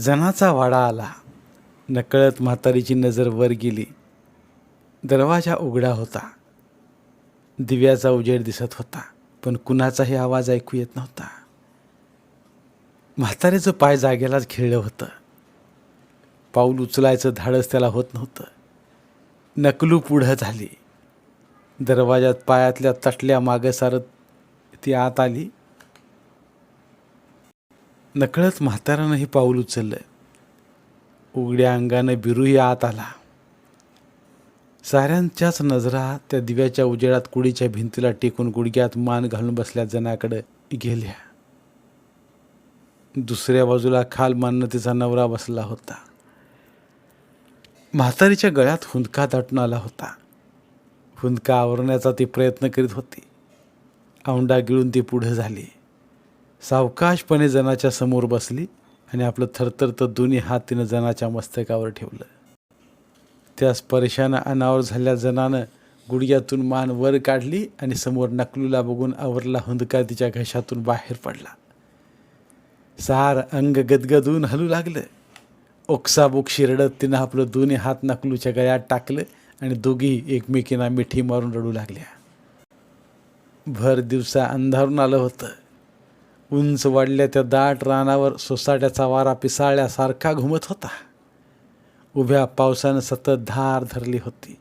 जनाचा वाडा आला. नकळत म्हातारीची नजर वर गेली. दरवाजा उघडा होता. दिव्याचा उजेड दिसत होता पण कुणाचाही आवाज ऐकू येत नव्हता. म्हातारीचं पाय जागेलाच खेळलं होतं. पाऊल उचलायचं धाडस त्याला होत नव्हतं. नकलू पुढं झाली. दरवाजात पायातल्या तटल्या मागं सारत ती आत आली. नकळत म्हातारानंही पाऊल उचललं उघड्या अंगानं बिरूही आत आला. साऱ्यांच्याच नजरा त्या दिव्याच्या उजेडात कुडीच्या भिंतीला टेकून गुडघ्यात मान घालून बसल्या जनाकडे गेल्या. दुसऱ्या बाजूला खाल माननं तिचा नवरा बसला होता. म्हातारीच्या गळ्यात हुंदका दाटून आला होता. हुंदका आवरण्याचा ती प्रयत्न करीत होती. औंडा गिळून ती पुढे झाली. सावकाशपणे जनाच्या समोर बसली आणि आपलं थरथरतं दोन्ही हात तिनं जनाच्या मस्तकावर ठेवलं. त्या स्पर्शानं अनावर झाल्या जनानं गुडघ्यातून मान वर काढली आणि समोर नकलूला बघून आवरला हुंदका तिच्या घशातून बाहेर पडला. सार अंग गदगदून हलू लागलं. ओक्साबोक्षी रडत तिनं आपलं दोन्ही हात नकलूच्या गळ्यात टाकलं आणि दोघी एकमेकींना मिठी मारून रडू लागल्या. भर दिवसा अंधारून आलं होतं. उंच वाढल्या त्या दाट रानावर सोसाट्याचा वारा पिसाळ्यासारखा घुमत होता. उभ्या पावसानं सतत धार धरली होती.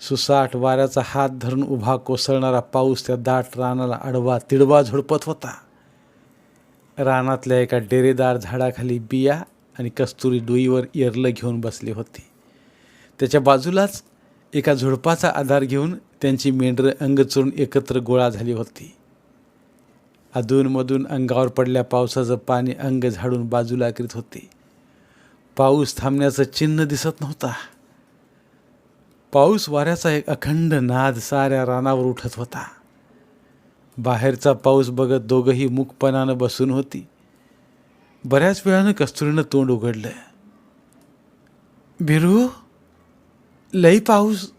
सुसाट वाऱ्याचा हात धरून उभा कोसळणारा पाऊस त्या दाट रानाला आडवा तिडवा झुडपत होता. रानातल्या एका डेरेदार झाडाखाली बिया आणि कस्तुरी डोईवर येरलं घेऊन बसली होती. त्याच्या बाजूलाच एका झुडपाचा आधार घेऊन त्यांची मेंढरं अंग एकत्र गोळा झाली होती. अधूनमधून अंगावर पडल्या पावसाचं पाणी अंग झाडून बाजूला करीत होते. पाऊस थांबण्याचं चिन्ह दिसत नव्हता. पाऊस वाऱ्याचा एक अखंड नाद साऱ्या रानावर उठत होता. बाहेरचा पाऊस बघत दोघंही मुखपणानं बसून होती. बऱ्याच वेळानं कस्तुरीनं तोंड उघडलं. बिरू लई पाऊस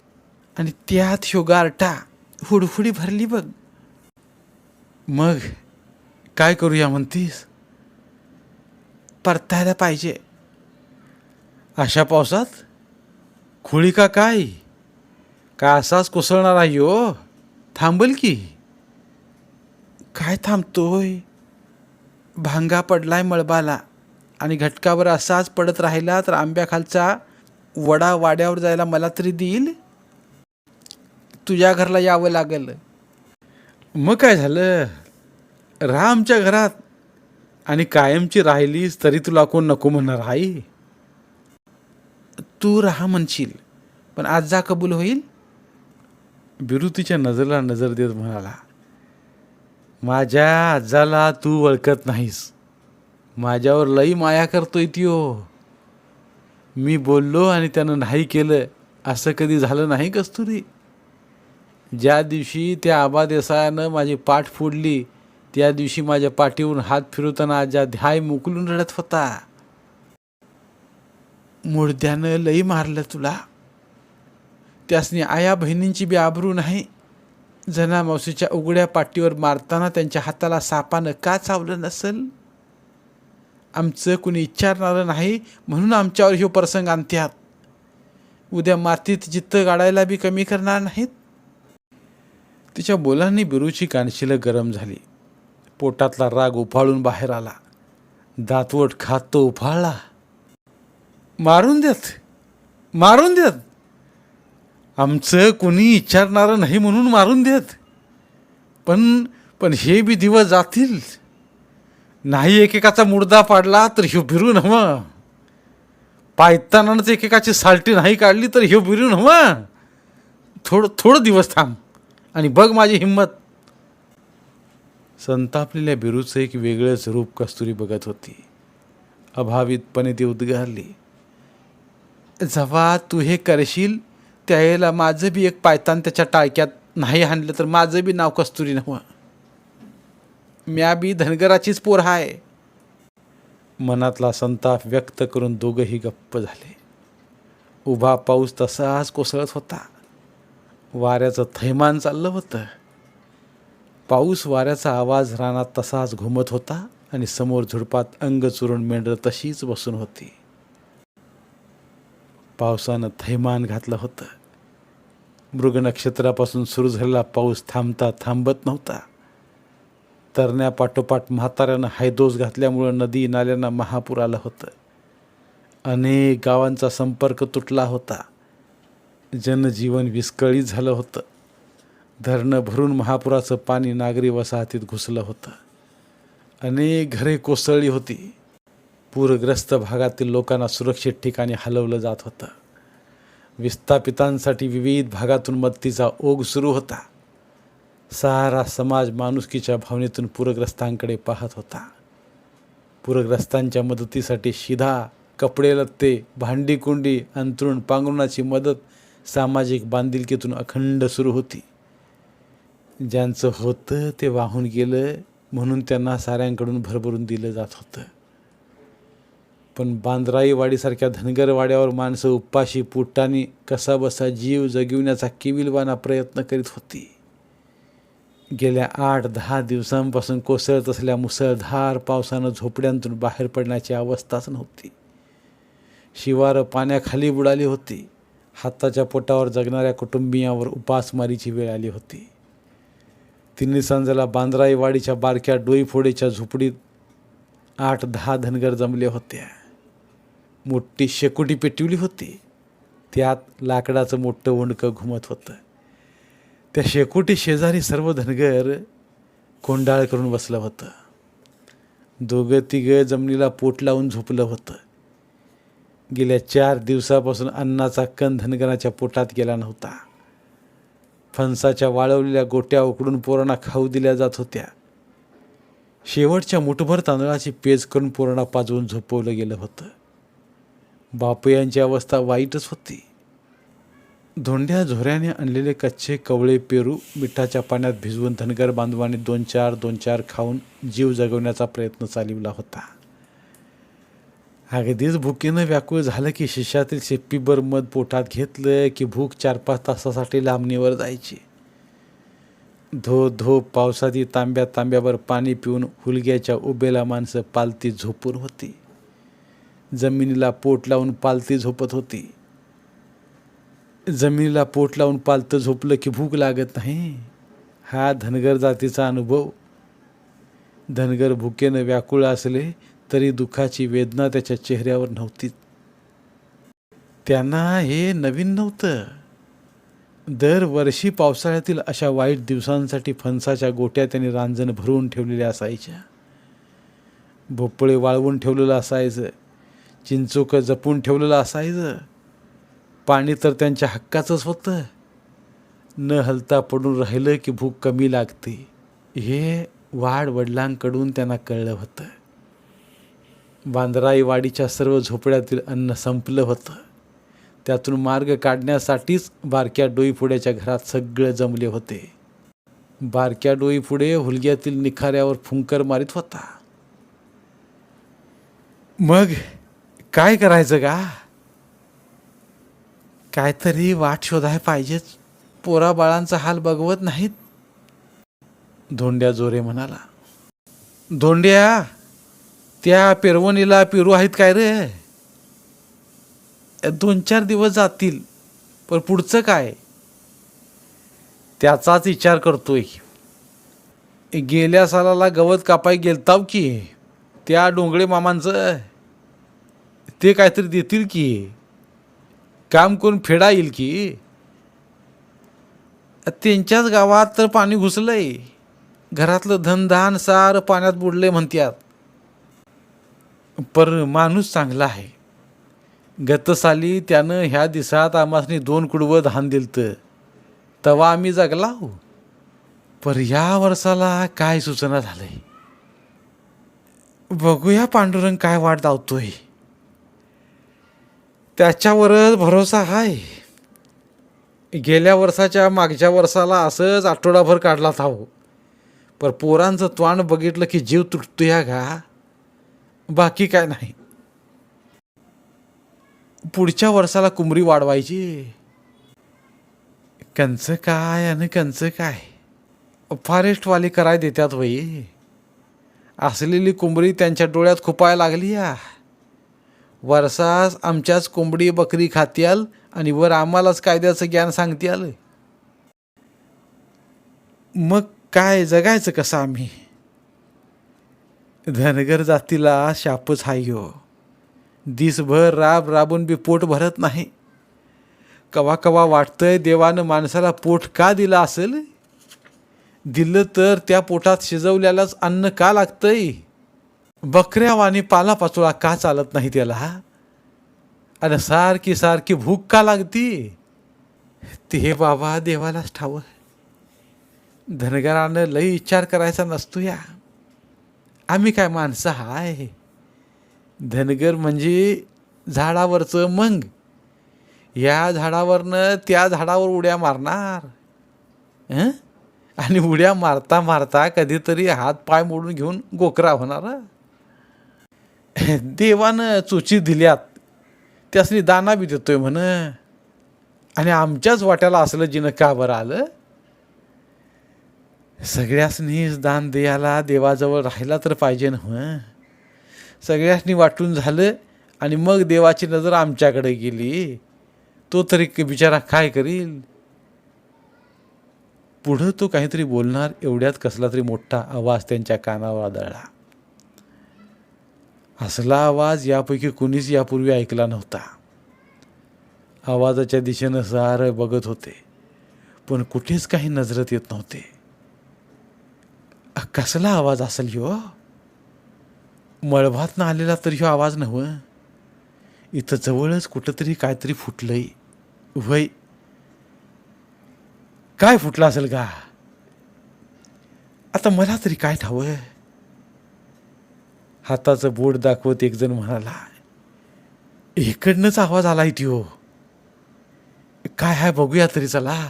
आणि त्यात ह्यो गारटा हुडफुडी भरली बघ. मग काय करूया म्हणतीस? परतायला पाहिजे. अशा पावसात? खुळी का काय? का असाच कोसळणार आहे हो? थांबल की. काय थांबतोय? भांगा पडलाय मळबाला आणि घटकावर असाच पडत राहिला तर आंब्याखालचा वडा वाड्यावर जायला मला तरी देईल? तुझ्या घरला यावं लागेल. मग काय झालं? राहा आमच्या घरात. आणि कायमची राहिलीस तरी तुला कोण नको म्हणणार आई? तू राहा म्हणशील पण आज जा कबूल होईल? बिरू तिच्या नजरेला नजर देत म्हणाला माझ्या आजाला तू ओळखत नाहीस. माझ्यावर लई माया करतोय त्यो हो. मी बोललो आणि त्यानं नाही केलं असं कधी झालं नाही कस्तुरी. ज्या दिवशी त्या आबा देसायानं माझी पाठ फोडली त्या दिवशी माझ्या पाठीवरून हात फिरवताना आजा ध्याय मुकलून रडत होता मुर्द्यानं लई मारलं तुला. त्यासनी आया बहिणींची बी आबरू नाही. जना मावशीच्या उघड्या पाठीवर मारताना त्यांच्या हाताला सापानं का चावलं नसल? आमचं कुणी विचारणारं नाही म्हणून आमच्यावर ह्यो प्रसंग आणत्यात. उद्या मातीत जित्त गाडायला बी कमी करणार नाहीत. तिच्या बोलांनी बिरूची कानशिलं गरम झाली. पोटातला राग उफाळून बाहेर आला. दातवट खात तो उफाळला. मारून देत मारून देत. आमचं कोणी विचारणारं नाही म्हणून मारून देत. पण पण हे बी दिवस जातील. नाही एकेकाचा मुर्दा पाडला तर ह्यो भिरून हवं पायतानाच एकेकाची सालटी नाही काढली तर ह्यो भिरून हवं थोडं थोडं दिवस थांब आणि बघ माझी हिंमत. संतापलेल्या बिरूचं एक वेगळंच रूप कस्तुरी बघत होती. अभावितपणे ती उद्गारली जेव्हा तू हे करशील त्यावेळेला माझं बी एक पायतान त्याच्या टाळक्यात नाही हाणलं तर माझं बी नाव कस्तुरी नव्हं म्या बी धनगराचीच पोर आहे मनातला संताप व्यक्त करून दोघंही गप्प झाले. उभा पाऊस तसाच कोसळत होता. वाऱ्याचं थैमान चाललं होतं. पाऊस वाऱ्याचा आवाज रानात तसाच घुमत होता आणि समोर झुडपात अंग चुरून मेंढर तशीच बसून होती. पावसानं थैमान घातलं होतं. मृग नक्षत्रापासून सुरू झालेला पाऊस थांबता थांबत नव्हता. तरण्यापाठोपाठ म्हाताऱ्यानं हायदोस घातल्यामुळं नदी नाल्यांना महापूर आलं होतं. अनेक गावांचा संपर्क तुटला होता. जनजीवन विस्कळीत झालं होतं. धरणं भरून महापुराचं पाणी नागरी वसाहतीत घुसलं होतं. अनेक घरे कोसळली होती. पूरग्रस्त भागातील लोकांना सुरक्षित ठिकाणी हलवलं जात होतं. विस्थापितांसाठी विविध भागातून मदतीचा ओघ सुरू होता. सारा समाज माणुसकीच्या भावनेतून पूरग्रस्तांकडे पाहत होता. पूरग्रस्तांच्या मदतीसाठी शिधा कपडे लत्ते भांडी कुंडी पांघरुणाची मदत सामाजिक बांधिलकीतून अखंड सुरू होती. ज्यांचं होतं ते वाहून गेलं म्हणून त्यांना साऱ्यांकडून भरभरून दिलं जात होतं. पण बांद्राईवाडीसारख्या धनगरवाड्यावर माणसं उपाशी पोटानी कसा बसा जीव जगविण्याचा किविलवाना प्रयत्न करीत होती. गेल्या आठ दहा दिवसांपासून कोसळत असल्या मुसळधार पावसानं झोपड्यांतून बाहेर पडण्याची अवस्थाच नव्हती. शिवारं पाण्याखाली बुडाली होती. हाताच्या पोटावर जगणाऱ्या कुटुंबियांवर उपासमारीची वेळ आली होती. तिन्ही सांजेला बांद्राईवाडीच्या बारक्या डोईफोडीच्या झोपडीत आठ दहा धनगर जमले होते. मोठी शेकोटी पेटवली होती. त्यात लाकडाचं मोठं ओंडकं घुमत होतं. त्या शेकोटी शेजारी सर्व धनगर कोंडाळ करून बसलं होतं. दोघं तिघं जमिनीला पोट लावून झोपलं होतं. गेल्या चार दिवसापासून अन्नाचा कण धनगराच्या पोटात गेला नव्हता. फणसाच्या वाळवलेल्या गोट्या उकडून पोरांना खाऊ दिल्या जात होत्या. शेवटच्या मुठभर तांदळाची पेज करून पोरांना पाजवून झोपवलं गेलं होतं. बापयांची अवस्था वाईटच होती. धोंड्या झोऱ्याने आणलेले कच्चे कवळे पेरू मिठाच्या पाण्यात भिजवून धनगर बांधवाने दोन चार दोन चार खाऊन जीव जगवण्याचा प्रयत्न चालविला होता. अगदीच भुकेनं व्याकुळ झालं की शिष्यातील शेप्पीभर मध पोटात घेतलं की भूक चार पाच तासासाठी लांबणीवर जायची. धो धो पावसाती तांब्या तांब्यावर पाणी पिऊन हुलग्याच्या उभेला माणसं पालती झोपून होती. जमिनीला पोट लावून पालती झोपत होती. जमिनीला पोट लावून पालतं झोपलं की भूक लागत नाही. हा धनगर जातीचा अनुभव. धनगर भुकेनं व्याकुळ असले तरी दुःखाची वेदना त्याच्या चेहऱ्यावर नव्हती. त्यांना हे नवीन नव्हतं. दरवर्षी पावसाळ्यातील अशा वाईट दिवसांसाठी फणसाच्या गोट्या त्यांनी रांजण भरून ठेवलेल्या असायच्या. भोपळे वाळवून ठेवलेलं असायचं. चिंचोकं जपून ठेवलेलं असायचं. पाणी तर त्यांच्या हक्काचंच होतं. न हलता पडून राहिलं की भूक कमी लागते. हे वाढ वडिलांकडून त्यांना कळलं होतं. बांद्राईवाडीच्या सर्व झोपड्यातील अन्न संपलं होतं. त्यातून मार्ग काढण्यासाठीच बारक्या डोईफुड्याच्या घरात सगळे जमले होते. बारक्या डोईफुडे हुलग्यातील निखाऱ्यावर फुंकर मारित होता. मग काय करायचं का काहीतरी वाट शोधाय पाहिजेच पोरा बाळांचा हाल बघवत नाहीत. धोंड्या जोरे म्हणाला. धोंड्या! त्या पेरवणीला पेरू आहेत काय रे? दोन चार दिवस जातील पण पुढचं काय? त्याचाच विचार करतोय. गेल्या सालाला गवत कापाय गेलताव की त्या डोंगळे मामांचं? ते काहीतरी देतील की? काम करून फेडा येईल की? त्यांच्याच गावात तर पाणी घुसलंय. घरातलं धनधान सार पाण्यात बुडले म्हणतात पर माणूस चांगला आहे. गतसाली त्यानं ह्या दिसात आम्हासनी दोन कुडवं धान दिलतं. तवा आम्ही जगला हो. पर ह्या वर्षाला काय सूचना झालंय? बघूया पांडुरंग काय वाट धावतोय त्याच्यावरच भरोसा आहे गेल्या वर्षाच्या मागच्या वर्षाला असंच आठवडाभर काढला थाव पर पोरांचं त्वाण बघितलं की जीव तुटतो या घा बाकी काय नाही. पुढच्या वर्षाला कुंबरी वाढवायची. कंच काय आणि कंच काय? फॉरेस्टवाली कराय देतात वई असलेली कोंबडी त्यांच्या डोळ्यात खुपायला लागली या. वर्षास आमच्याच कोंबडी बकरी खात्याल आणि वर आम्हालाच कायद्याचं ज्ञान सांगत्याल. मग काय जगायचं कसं आम्ही? धनगर जातीला शापच हाय हो. दिसभर राब राबून बी पोट भरत नाही. कवा कवा वाटतंय देवानं माणसाला पोट का दिलं असेल? दिलं तर त्या पोटात शिजवल्यालाच अन्न का लागतंय? बकऱ्या वाणी पालापाचोळा का चालत नाही त्याला? आणि सारखी सारखी भूक का लागती? ते बाबा देवालाच ठावं. धनगरानं लई विचार करायचा नसतो या. आम्ही काय माणसं हाय? धनगर म्हणजे झाडावरचं मंग. या झाडावरनं त्या झाडावर उड्या मारणार. हं? आणि उड्या मारता मारता कधीतरी हात पाय मोडून घेऊन गोकरा होणार देवानं चुची दिल्यात. त्यासनी दाना बी देतोय म्हण. आणि आमच्याच वाट्याला असलं जिनं का बरं आलं सगळ्यासनीच दान द्यायला देवाजवळ राहायला तर पाहिजे ना हं? सगळ्यासनी वाटून झालं आणि मग देवाची नजर आमच्याकडे गेली. तो तरी बिचारा काय करील? पुढं तो काहीतरी बोलणार एवढ्यात कसला तरी मोठा आवाज त्यांच्या कानावर आदळला. असला आवाज यापैकी कुणीच यापूर्वी ऐकला नव्हता. आवाजाच्या दिशेनं सारं बघत होते पण कुठेच काही नजरत येत नव्हते. कसला आवाज असेल ह्यो? मळभातनं आलेला तर ह्यो आवाज नव इथं जवळच कुठंतरी काहीतरी फुटलंय. वय काय फुटलं असेल का आता मला तरी काय ठावं? हाताचं बोट दाखवत एकजण म्हणाला इकडनंच आवाज आलाय त्यो. काय आहे बघूया तरी चला.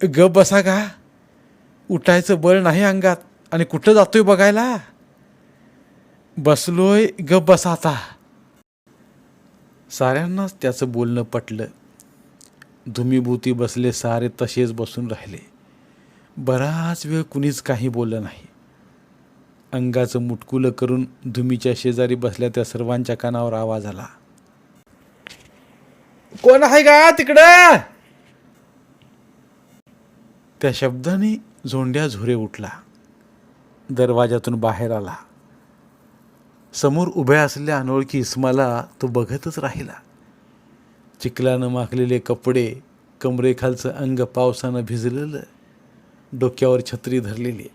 गप बसा का उठायचं बळ नाही अंगात. आणि कुठं जातोय बघायला? बसलोय ग बस आता. साऱ्यांनाच त्याचं बोलणं पटलं. धुमीभूती बसले सारे तसेच बसून राहिले. बराच वेळ कुणीच काही बोललं नाही. अंगाचं मुटकुलं करून धुमीच्या शेजारी बसल्या त्या सर्वांच्या कानावर आवाज आला. कोण आहे का तिकडं? त्या शब्दाने झोंड्या झुरे उठला. दरवाजातून बाहेर आला. समोर उभ्या असलेल्या अनोळखी इस्माला तो बघतच राहिला. चिखलानं माखलेले कपडे कमरेखालचं अंग पावसानं भिजलेलं डोक्यावर छत्री धरलेली.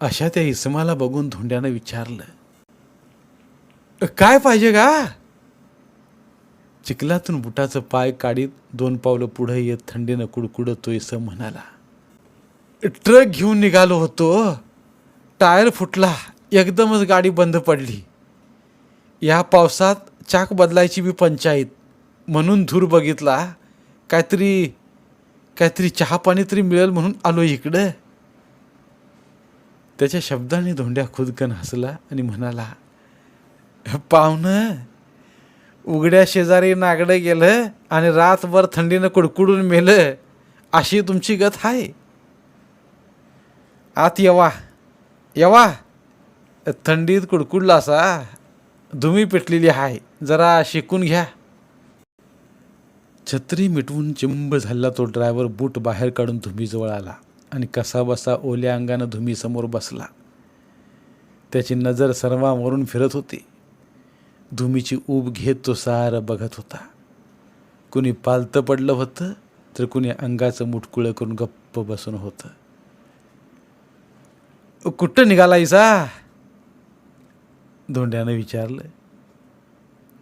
अशा त्या इसमाला बघून धोंड्यानं विचारलं काय पाहिजे का चिखलातून बुटाचं पाय काढीत दोन पावलं पुढे येत थंडीनं कुडकुडत तो इसम म्हणाला. ट्रक घेऊन निघालो होतो. टायर फुटला. एकदमच गाडी बंद पडली. या पावसात चाक बदलायची बी पंचायत. म्हणून धूर बघितला. काहीतरी काहीतरी चहा पाणी तरी मिळेल म्हणून आलो इकडं. त्याच्या शब्दाने धोंड्या खुदकन हसला आणि म्हणाला पाहुणं उघड्या शेजारी नागडं गेलं आणि रातभर थंडीनं कुडकुडून मेलं. अशी तुमची गत आहे आत येवा. येवा. थंडीत कुडकुडला असा. धुमी पेटलेली आहे. जरा शिकून घ्या. छत्री मिटवून चिंब झाला तो ड्रायव्हर बूट बाहेर काढून धुमीजवळ आला आणि कसाबसा ओल्या अंगानं धुमीसमोर बसला. त्याची नजर सर्वांवरून फिरत होती. धुमीची ऊब घेत तो सारं बघत होता. कुणी पालतं पडलं होतं तर कुणी अंगाचं मुटकुळं करून गप्प बसून होतं. कुठं निघालायसा धोंड्यानं विचारलं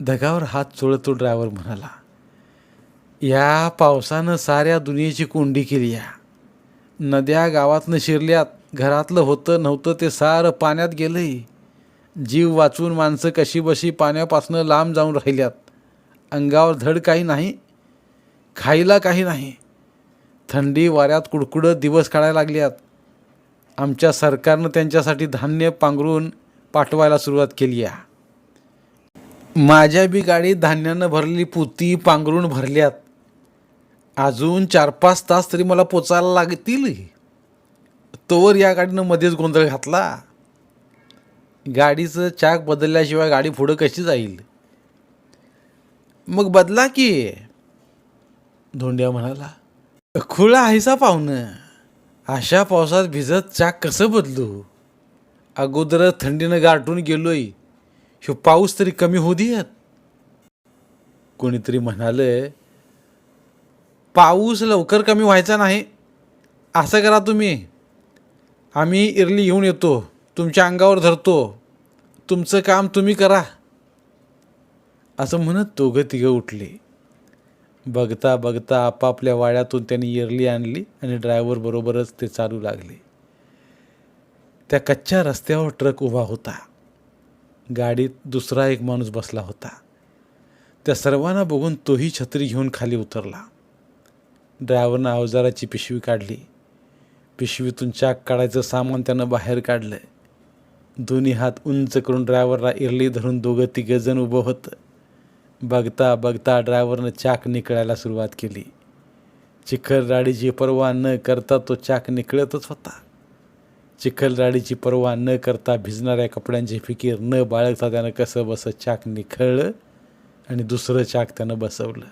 दगावर हात चोळत तो ड्रायव्हर म्हणाला या पावसानं साऱ्या दुनियेची कोंडी केली या नद्या गावातनं शिरल्यात घरातलं होतं नव्हतं ते सारं पाण्यात गेलंय जीव वाचून माणसं कशी बशी पाण्यापासनं लांब जाऊन राहिल्यात अंगावर धड काही नाही खायला काही नाही थंडी वाऱ्यात कुडकुडत दिवस काढायला लागल्यात आमच्या सरकारनं त्यांच्यासाठी धान्य पांघरून पाठवायला सुरुवात केली आहे. माझ्या बी गाडीत धान्यानं भरलेली पुती पांघरून भरल्यात. अजून चार पाच तास तरी मला पोचायला लागतील. तोवर या गाडीनं मध्येच गोंधळ घातला. गाडीचं चाक बदलल्याशिवाय गाडी पुढं कशी जाईल? मग बदला की धोंड्या म्हणाला. खुळा आहेसा पाहुणं. अशा पावसात भिजत चाक कसं बदलू? अगोदर थंडीनं गारटून गेलोय. ह्यो पाऊस तरी कमी होऊ देत. कोणीतरी म्हणालं पाऊस लवकर कमी व्हायचा नाही. असं करा तुम्ही. आम्ही इरली येऊन येतो. तुमच्या अंगावर धरतो. तुमचं काम तुम्ही करा. असं म्हणत दोघं तिघं उठले. बघता बघता आपापल्या वाड्यातून त्यांनी इरली आणली आणि ड्रायव्हर बरोबरच ते चालू लागले. त्या कच्च्या रस्त्यावर ट्रक उभा होता. गाडीत दुसरा एक माणूस बसला होता. त्या सर्वांना बघून तोही छत्री घेऊन खाली उतरला. ड्रायव्हरनं अवजाराची पिशवी काढली. पिशवीतून चाक काढायचं सामान त्यानं बाहेर काढलं. दोन्ही हात उंच करून ड्रायव्हरला इरली धरून दोघं तिघं जण उभं होतं. बघता बघता ड्रायव्हरनं चाक निकळायला सुरुवात केली. चिखलराडीची पर्वा न करता तो चाक निकळतच होता. चिखलराडीची पर्वा न करता भिजणाऱ्या कपड्यांची फिकीर न बाळगता त्यानं कसं बसं चाक निखळलं आणि दुसरं चाक त्यानं बसवलं.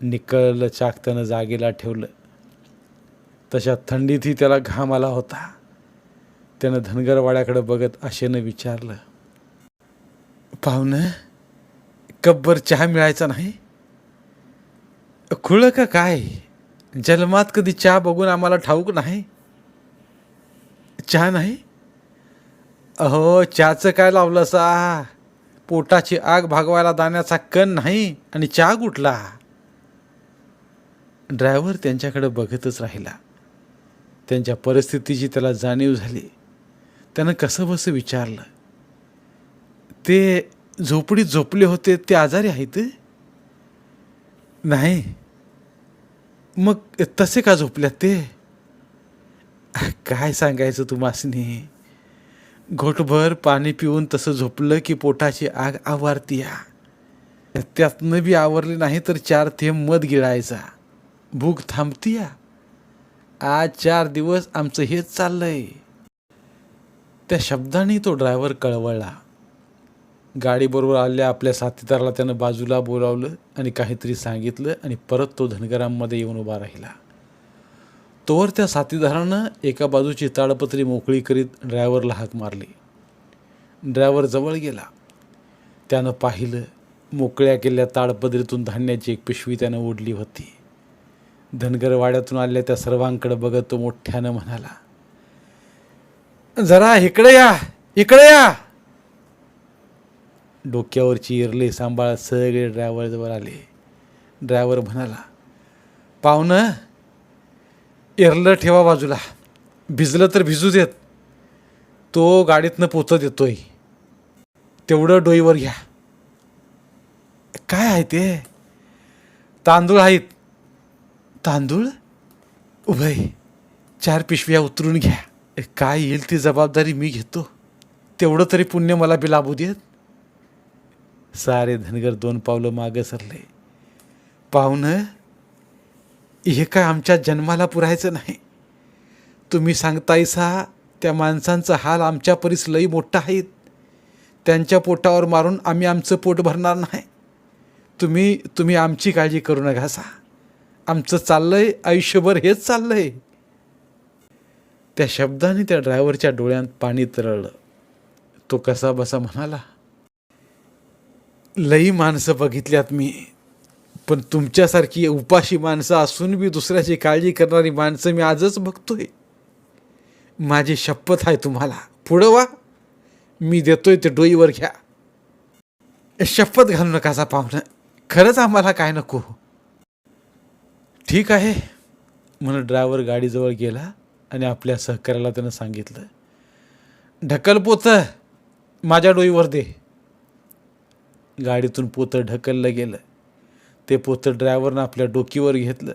निकळलं चाक त्यानं जागेला ठेवलं. तशा थंडीतही त्याला घाम आला होता. त्यानं धनगरवाड्याकडे बघत आशेनं विचारलं पाहुणं कब्बर चहा मिळायचा नाही? खुळं का काय? जन्मात कधी चहा बघून आम्हाला ठाऊक नाही? चहा नाही? अहो चहाचं काय लावलं सा? पोटाची आग भागवायला दाण्याचा कण नाही आणि चहा कुठला? ड्रायव्हर त्यांच्याकडे बघतच राहिला. त्यांच्या परिस्थितीची त्याला जाणीव झाली. त्यानं कसं बसं विचारलं? ते झोपडीत झोपले होते ते आजारी आहेत? नाही. मग तसे का झोपल्यात ते? काय सांगायचं तुम्हासनी? घोटभर पाणी पिऊन तसं झोपलं की पोटाची आग आवारती या त्यातनं बी आवरली नाही तर चार थेंब मध गिळायचा. भूक थांबतीया. आज चार दिवस आमचं हेच चाललंय. त्या शब्दाने तो ड्रायव्हर कळवळला. गाडीबरोबर आलेल्या आपल्या साथीदाराला त्यानं बाजूला बोलावलं आणि काहीतरी सांगितलं आणि परत तो धनगरांमध्ये येऊन उभा राहिला. तोवर त्या साथीदारानं एका बाजूची ताडपत्री मोकळी करीत ड्रायव्हरला हाक मारली. ड्रायव्हर जवळ गेला. त्यानं पाहिलं मोकळ्या केलेल्या ताडपदरीतून धान्याची एक पिशवी त्यानं ओढली होती. धनगर वाड्यातून आलेल्या त्या सर्वांकडे बघत तो मोठ्यानं म्हणाला जरा इकडे या इकडे या. डोक्यावरची इरले सांभाळ सगळे ड्रायव्हरजवळ आले. ड्रायव्हर म्हणाला पाहुणं इरलं ठेवा बाजूला. भिजलं तर भिजू देत. तो गाडीतनं पोचत येतोय. तेवढं डोईवर घ्या. काय आहे ते? तांदूळ आहेत. तांदूळ? उभय चार पिशव्या उतरून घ्या. काय येईल ती जबाबदारी मी घेतो. तेवढं तरी पुण्य मला बी लाभू देत. सारे धनगर दोन पावलं मागं सरले. पाहुणं हे काय आमच्या जन्माला पुरायचं नाही. तुम्ही सांगतायसा त्या माणसांचा हाल आमच्या परीस लई मोठा आहेत त्यांच्या पोटावर मारून आम्ही आमचं पोट भरणार नाही. तुम्ही तुम्ही आमची काळजी करू नका सा. आमचं चाललंय आयुष्यभर हेच चाललंय. त्या शब्दाने त्या ड्रायव्हरच्या डोळ्यात पाणी तरळलं. तो कसा बसा म्हणाला लई माणसं बघितल्यात मी. पण तुमच्यासारखी उपाशी माणसं असून बी दुसऱ्याची काळजी करणारी माणसं मी आजच बघतोय. माझी शपथ आहे तुम्हाला. पुढं वा. मी देतोय ते डोईवर घ्या. शपथ घालू नकासा पाहुणं. खरंच आम्हाला काय नको? ठीक आहे. म्हणून ड्रायव्हर गाडीजवळ गेला आणि आपल्या सहकार्याला त्यानं सांगितलं ढकल पोतं. माझ्या डोईवर दे. गाडीतून पोतं ढकललं गेलं. ते पोतं ड्रायव्हरनं आपल्या डोकीवर घेतलं.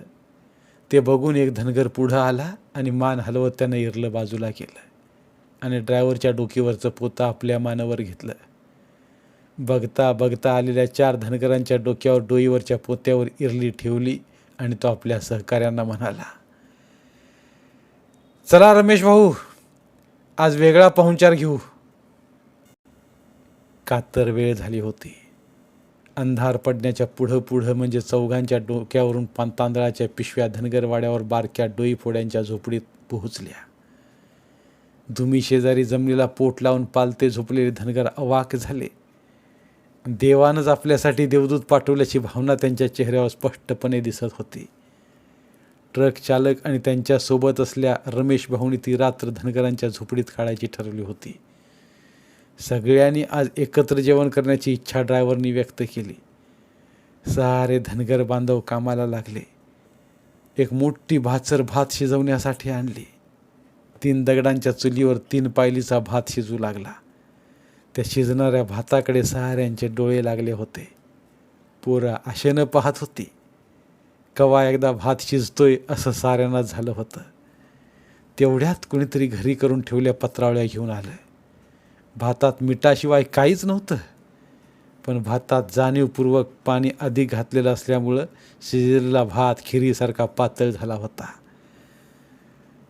ते बघून एक धनगर पुढं आला आणि मान हलवत त्यानं इरलं बाजूला केलं. आणि ड्रायव्हरच्या डोकीवरचं पोतं आपल्या मानावर घेतलं. बघता बघता आलेल्या चार धनगरांच्या डोक्यावर डोईवरच्या पोत्यावर इरली ठेवली आणि तो आपल्या सहकाऱ्यांना म्हणाला चला रमेश भाऊ आज वेगळा पाहुणचार घेऊ. कातर वेळ झाली होती. अंधार पडण्याच्या पुढं पुढं म्हणजे चौघांच्या डोक्यावरून पान तांदळाच्या पिशव्या धनगरवाड्यावर बारक्या डोई फोड्यांच्या झोपडीत पोहोचल्या. धुमी शेजारी जमिनीला पोट लावून पालते झोपलेले धनगर अवाक झाले. देवानंच आपल्यासाठी देवदूत पाठवल्याची भावना त्यांच्या चेहऱ्यावर स्पष्टपणे दिसत होती. ट्रक चालक आणि त्यांच्यासोबत असल्या रमेश भाऊनी ती रात्र धनगरांच्या झोपडीत काढायची ठरवली होती. सगळ्यांनी आज एकत्र जेवण करण्याची इच्छा ड्रायव्हरनी व्यक्त केली. सारे धनगर बांधव कामाला लागले. एक मोठी भाचर भात शिजवण्यासाठी आणली. तीन दगडांच्या चुलीवर तीन पायलीचा भात शिजू लागला. त्या शिजणाऱ्या भाताकडे साऱ्यांचे डोळे लागले होते. पोरं आशेनं पाहत होती. कवा एकदा भात शिजतोय असं साऱ्यांना झालं होतं. तेवढ्यात कुणीतरी घरी करून ठेवल्या पत्रावळ्या घेऊन आलं. भातात मिठाशिवाय काहीच नव्हतं. पण भातात जाणीवपूर्वक पाणी अधिक घातलेलं असल्यामुळं शिजलेला भात खिरीसारखा पातळ झाला होता.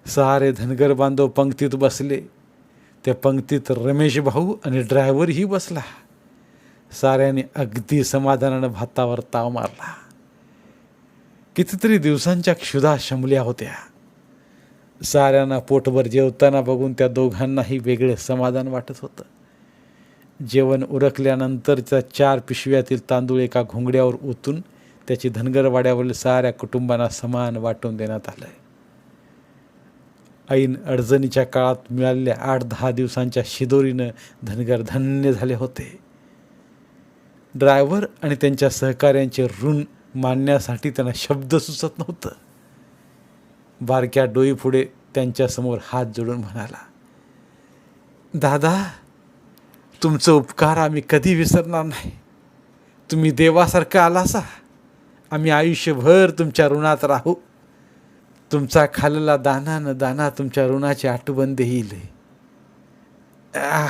सारे धनगर बांधव पंक्तीत बसले. त्या पंक्तीत रमेश भाऊ आणि ड्रायव्हरही बसला. साऱ्याने अगदी समाधानानं भातावर ताव मारला. कितीतरी दिवसांच्या क्षुधा शमल्या होत्या. साऱ्यांना पोटभर जेवताना बघून त्या दोघांनाही वेगळे समाधान वाटत होतं. जेवण उरकल्यानंतरच्या चार पिशव्यातील तांदूळ एका घोंगड्यावर ओतून त्याची धनगरवाड्यावरील साऱ्या कुटुंबांना समान वाटून देण्यात आलं ऐन अडचणीच्या काळात मिळालेल्या आठ दहा दिवसांच्या शिदोरीनं धनगर धन्य झाले होते. ड्रायव्हर आणि त्यांच्या सहकाऱ्यांचे ऋण मानण्यासाठी त्यांना शब्द सुचत नव्हतं. बारक्या डोईपुढे त्यांच्यासमोर हात जोडून म्हणाला दादा तुमचं उपकार आम्ही कधी विसरणार नाही. तुम्ही देवासारखं आलासा. आम्ही आयुष्यभर तुमच्या ऋणात राहू. तुमचा खाल्लेला दाना न दाना तुमच्या ऋणाची आठवण देईल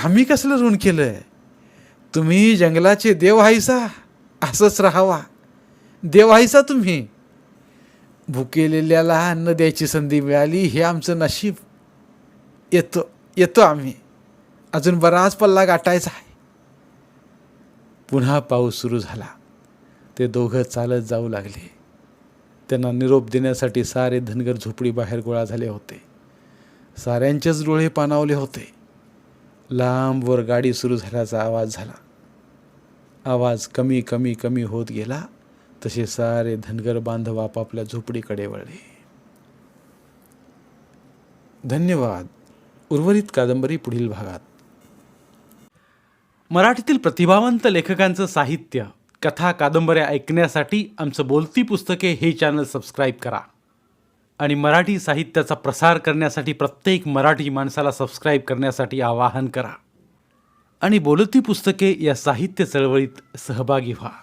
आम्ही कसलं ऋण केलं तुम्ही जंगलाचे देव हायसा असंच राहावा. देव हायसा तुम्ही. भुकेलेल्याला अन्न द्यायची संधी मिळाली हे आमचं नशीब. येतो येतो आम्ही. अजून बराच पल्ला गाठायचा आहे. पुन्हा पाऊस सुरू झाला. ते दोघं चालत जाऊ लागले. त्यांना निरोप देण्यासाठी सारे धनगर झोपडी बाहेर गोळा झाले होते. साऱ्यांचेच डोळे पाणावले होते. लांबवर गाडी सुरू झाल्याचा आवाज झाला. आवाज कमी कमी कमी होत गेला. तसे सारे धनगर बांधव आपापल्या झोपडीकडे वळले. धन्यवाद. उर्वरित कादंबरी पुढील भागात. मराठीतील प्रतिभावंत लेखकांचं साहित्य कथा कादंबऱ्या ऐकण्यासाठी आमचं बोलती पुस्तके हे चॅनल सबस्क्राईब करा. आणि मराठी साहित्याचा प्रसार करण्यासाठी प्रत्येक मराठी माणसाला सबस्क्राईब करण्यासाठी आवाहन करा. आणि बोलती पुस्तके या साहित्य चळवळीत सहभागी व्हा.